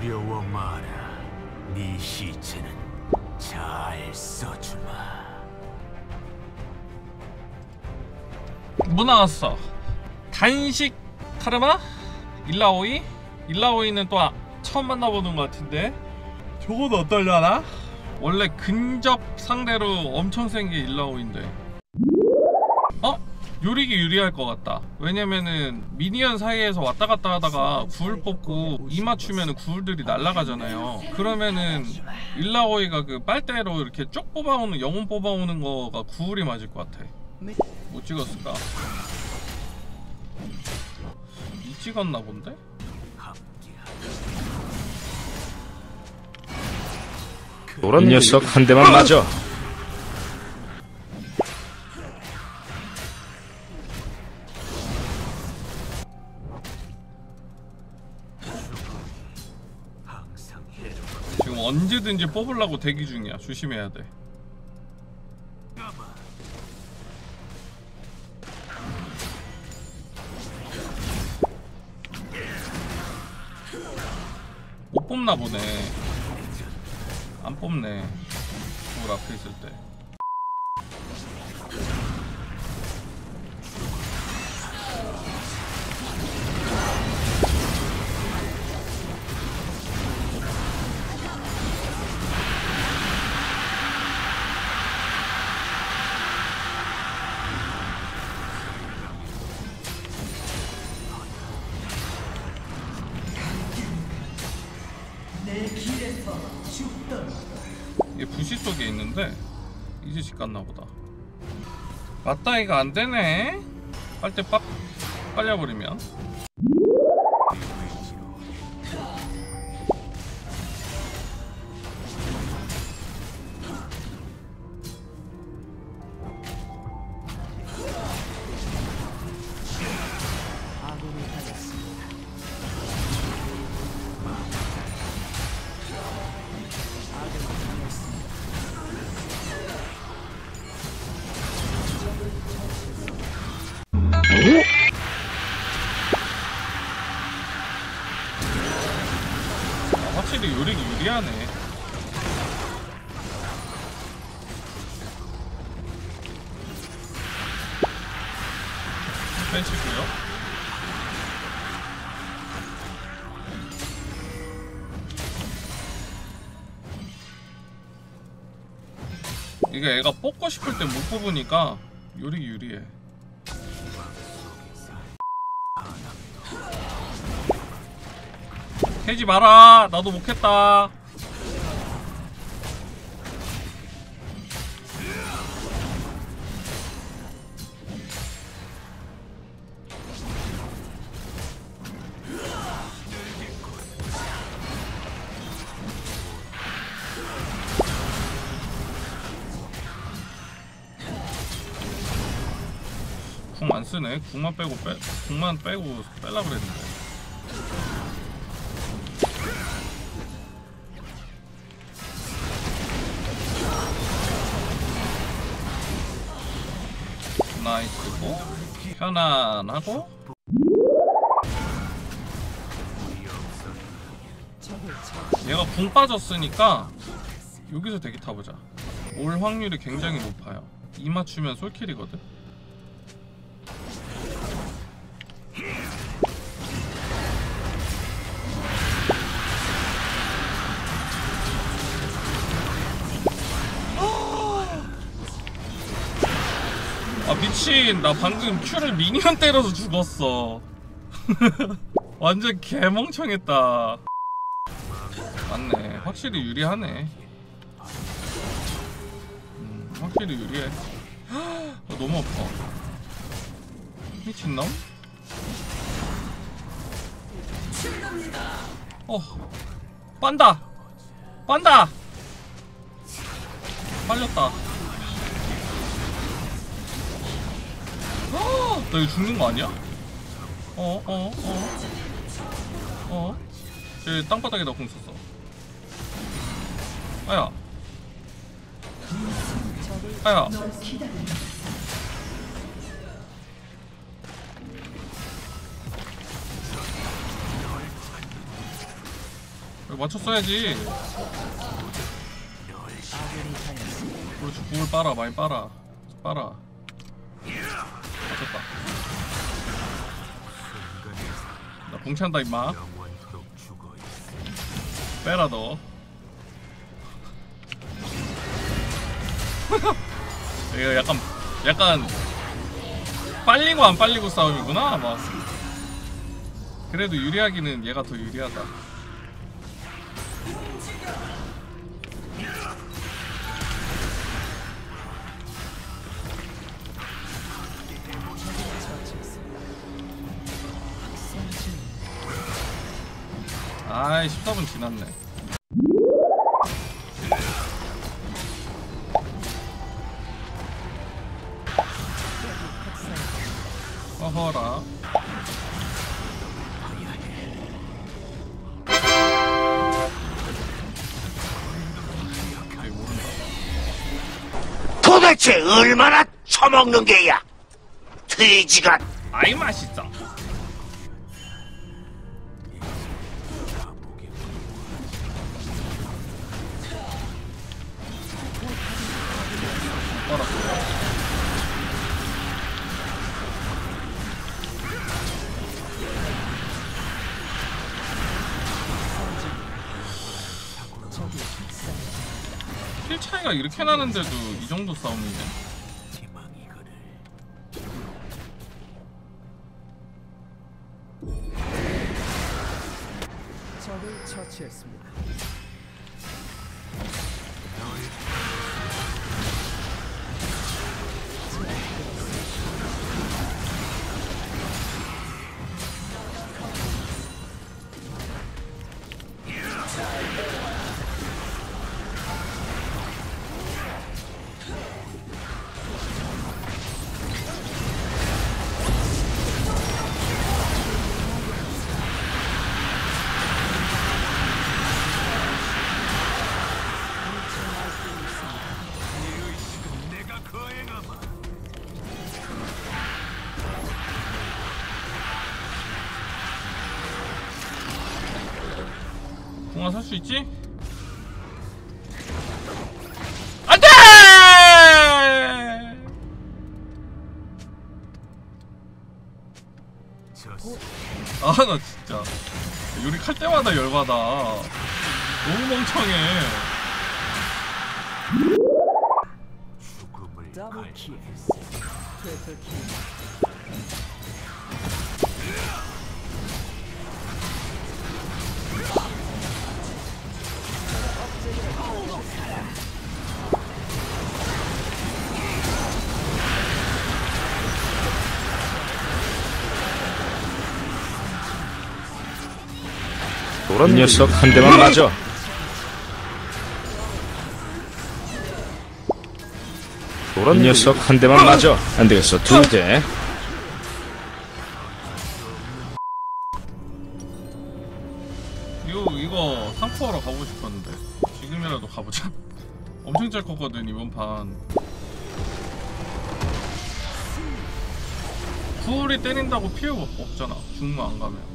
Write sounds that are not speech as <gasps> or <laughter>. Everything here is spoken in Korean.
두려워 마라. 네 시체는 잘 써주마. 뭐 나왔어? 단식 카르마? 일라오이? 일라오이는 또 아- 처음 만나보는 것 같은데 저건 어떨려나? 원래 근접 상대로 엄청 센 게 일라오인데 어? 요리기 유리할 것 같다 왜냐면은 미니언 사이에서 왔다 갔다 하다가 구울 뽑고 이 맞추면은 구울들이 날아가잖아요 그러면은 일라오이가 그 빨대로 이렇게 쭉 뽑아오는 영혼 뽑아오는 거가 구울이 맞을 것 같아 못 찍었을까? 이 찍었나 본데? 이 녀석 한 대만 맞아. <laughs> 뽑으려고 대기 중이야. 조심해야 돼. 못 뽑나 보네. 안 뽑네. 물 앞에 있을 때. 이게 부시 속에 있는데 이제 집 갔나 보다. 맞다 이거 안 되네. 빨대 빡 빨려버리면. 확실히 요리기 유리하네. 빼시고요. 이게 애가 뽑고 싶을 때 못 뽑으니까 요리기 유리해. 해지 마라. 나도 못했다. 궁 안 쓰네. 궁만 빼고 빼, 궁만 빼고 빼라 그랬는데. 편안하고? 얘가 붕 빠졌으니까 여기서 대기 타보자. 올 확률이 굉장히 높아요. 이 맞추면 솔킬이거든 아 미친. 나 방금 큐를 미니언 때려서 죽었어. <laughs> 완전 개멍청했다. 맞네. 확실히 유리하네. 음, 확실히 유리해. 아, <gasps> 너무 아파. 미친놈? 어 빤다. 빤다. 빨렸다 어, 나 이거 죽는 거 아니야? 어, 어, 어. 어. 쟤 땅바닥에다 공 썼어. 아야. 아야. 맞췄어야지 그렇지 궁을 빨아 많이 빨아 빨아 맞췄다 나 공찬다 임마. 빼라 너. <laughs> 이거 약간 약간 빨리고 안 빨리고 싸움이구나 아마. 그래도 유리하기는 얘가 더 유리하다 아이 14분 지났네 어허라. 도대체 얼마나 처먹는 게야? 돼지가 아이 맛있어 킬 차이가 이렇게 나는데도 이 정도 그를 적을 처치했습니다. 공화 살수 있지? 안돼! 아 나 진짜 요리 칼 때마다 열받아. 너무 멍청해. 죽음을 이 녀석 한 대만 맞아. 이 녀석 한 대만 맞아. 안 되겠어. 두 대. 이거 이거 상코하러 가고 싶었는데 지금이라도 가보자. <laughs> 엄청 잘 컸거든 이번 판. 구울이 때린다고 피해 없- 없잖아. 중무 안 가면.